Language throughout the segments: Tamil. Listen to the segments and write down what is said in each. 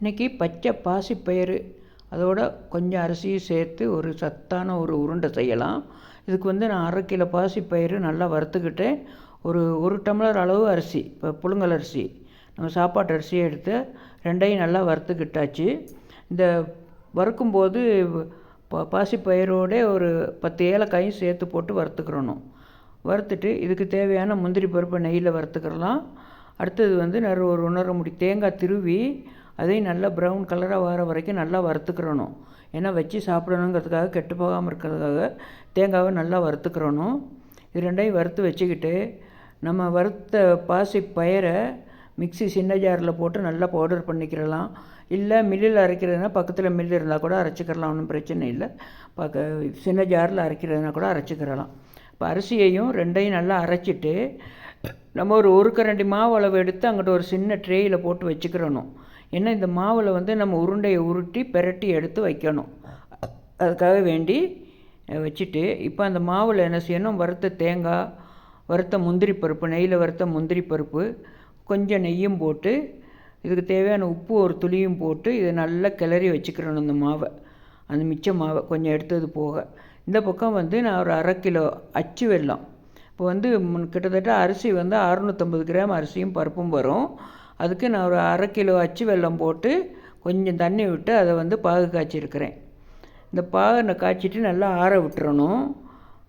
இன்றைக்கி பச்சை பாசிப்பயிறு அதோட கொஞ்சம் அரிசியும் சேர்த்து ஒரு சத்தான ஒரு உருண்டை செய்யலாம். இதுக்கு வந்து நான் அரை கிலோ பாசிப்பயிறு நல்லா வறுத்துக்கிட்டு ஒரு ஒரு டம்ளர் அளவு அரிசி இப்போ புழுங்கல் அரிசி. நம்ம சாப்பாட்டு அரிசியை எடுத்து ரெண்டையும் நல்லா வறுத்துக்கிட்டாச்சு. இந்த வறுக்கும்போது பா பாசிப்பயிரோட ஒரு பத்து ஏலக்காயும் சேர்த்து போட்டு வறுத்துக்கிறணும். வறுத்துட்டு இதுக்கு தேவையான முந்திரி பருப்பை நெய்யில் வறுத்துக்கிறலாம். அடுத்தது வந்து நிறைய ஒரு உணர முடி தேங்காய் திருவி அதையும் நல்லா ப்ரௌன் கலராக வர வரைக்கும் நல்லா வறுத்துக்கிறணும். ஏன்னா வச்சு சாப்பிடணுங்கிறதுக்காக கெட்டு போகாமல் இருக்கிறதுக்காக தேங்காவை நல்லா வறுத்துக்கிறணும். இது ரெண்டையும் வறுத்து வச்சுக்கிட்டு நம்ம வறுத்த பாசி பயிரை மிக்சி சின்ன ஜாரில் போட்டு நல்லா பவுடர் பண்ணிக்கிறலாம். இல்லை மில்லில் அரைக்கிறதுனா பக்கத்தில் மில் இருந்தால் கூட அரைச்சிக்கிறலாம் ஒன்றும் பிரச்சனை இல்லை. பக்க சின்ன ஜாரில் அரைக்கிறதுனா கூட அரைச்சிக்கிறலாம். இப்போ அரிசியையும் ரெண்டையும் நல்லா அரைச்சிட்டு நம்ம ஒரு ஒரு கரண்டி மாவு அளவு எடுத்து அங்கிட்ட ஒரு சின்ன ட்ரேயில் போட்டு வச்சுக்கிறணும். ஏன்னா இந்த மாவில் வந்து நம்ம உருண்டையை உருட்டி பெரட்டி எடுத்து வைக்கணும். அதுக்காக வேண்டி வச்சுட்டு இப்போ அந்த மாவில் என்ன செய்யணும் வறுத்த தேங்காய் வறுத்த முந்திரி பருப்பு நெய்யில் வறுத்த முந்திரி பருப்பு கொஞ்சம் நெய்யும் போட்டு இதுக்கு தேவையான உப்பு ஒரு துளியும் போட்டு இதை நல்லா கிளறி வச்சுக்கிறணும் இந்த மாவை அந்த மிச்ச மாவை கொஞ்சம் எடுத்தது போக. இந்த பக்கம் வந்து நான் ஒரு அரை கிலோ அச்சு வெல்லம். இப்போ வந்து கிட்டத்தட்ட அரிசி வந்து அறுநூற்றம்பது கிராம் அரிசியும் பருப்பும் வரும். அதுக்கு நான் ஒரு அரை கிலோ அச்சு வெல்லம் போட்டு கொஞ்சம் தண்ணி விட்டு அதை வந்து பாகு காய்ச்சிருக்கிறேன். இந்த பாகை காய்ச்சிட்டு நல்லா ஆற விட்டுறணும்.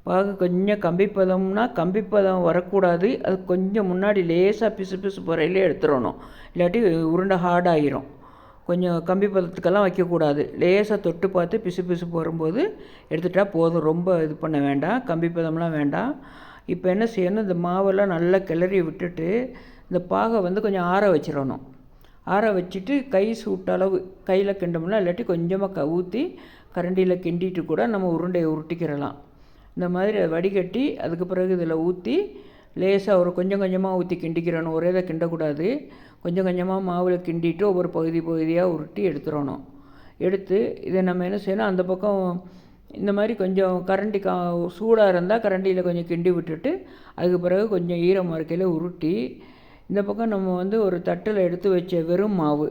பாகு கொஞ்சம் கம்பிப்பதம்னா கம்பிப்பதம் வரக்கூடாது. அது கொஞ்சம் முன்னாடி லேசாக பிசு பிசு போகிறையிலே எடுத்துடணும். இல்லாட்டி உருண்டை ஹார்டாகிரும் கொஞ்சம் கம்பி பதத்துக்கெல்லாம் வைக்கக்கூடாது. லேசாக தொட்டு பார்த்து பிசு பிசு போடும்போது எடுத்துட்டால் போதும். ரொம்ப இது பண்ண வேண்டாம். கம்பி பதம்லாம் வேண்டாம். இப்போ என்ன செய்யணும்? இந்த மாவெல்லாம் நல்லா கிளறி விட்டுட்டு இந்த பாகை வந்து கொஞ்சம் ஆற வச்சிடணும். ஆற வச்சுட்டு கை சூட்டளவு கையில் கிண்டோம்னா இல்லாட்டி கொஞ்சமாக க ஊற்றி கரண்டியில் கிண்டிட்டு கூட நம்ம உருண்டையை உருட்டிக்கிறலாம் இந்த மாதிரி வடிகட்டி அதுக்கு பிறகு இதில் ஊற்றி லேசாக ஒரு கொஞ்சம் கொஞ்சமாக ஊற்றி கிண்டிக்கிறணும். ஒரே இதை கிண்டக்கூடாது. கொஞ்சம் கொஞ்சமாக மாவில் கிண்டிட்டு ஒவ்வொரு பகுதி பகுதியாக உருட்டி எடுத்துடணும். எடுத்து இதை நம்ம என்ன செய்யணும்? அந்த பக்கம் இந்த மாதிரி கொஞ்சம் கரண்டி கா சூடாக இருந்தால் கரண்டியில் கொஞ்சம் கிண்டி விட்டுட்டு அதுக்கு பிறகு கொஞ்சம் ஈரம் இருக்கையில் உருட்டி இந்த பக்கம் நம்ம வந்து ஒரு தட்டில் எடுத்து வச்ச வெறும் மாவு.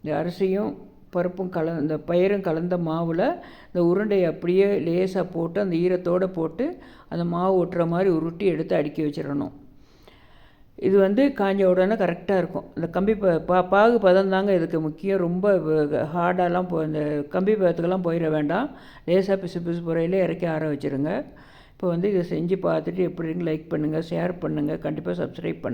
இந்த அரிசியும் பருப்பும் கல இந்த பயிரும் கலந்த மாவில் இந்த உருண்டையை அப்படியே லேசாக போட்டு அந்த ஈரத்தோடு போட்டு அந்த மாவு ஒட்டுற மாதிரி உருட்டி எடுத்து அடுக்கி வச்சிடணும். இது வந்து காஞ்ச உடனே கரெக்டாக இருக்கும். இந்த கம்பி பா பாகு பதம் தாங்க இதுக்கு முக்கியம். ரொம்ப ஹார்டாலாம் போ இந்த கம்பி பதத்துக்கெல்லாம் போயிட வேண்டாம். லேசாக பிசு பிசு புறையிலே இறக்கி ஆற வச்சுருங்க. இப்போ வந்து இதை செஞ்சு பார்த்துட்டு எப்படி லைக் பண்ணுங்கள் ஷேர் பண்ணுங்கள் கண்டிப்பாக சப்ஸ்கிரைப் பண்ணுங்கள்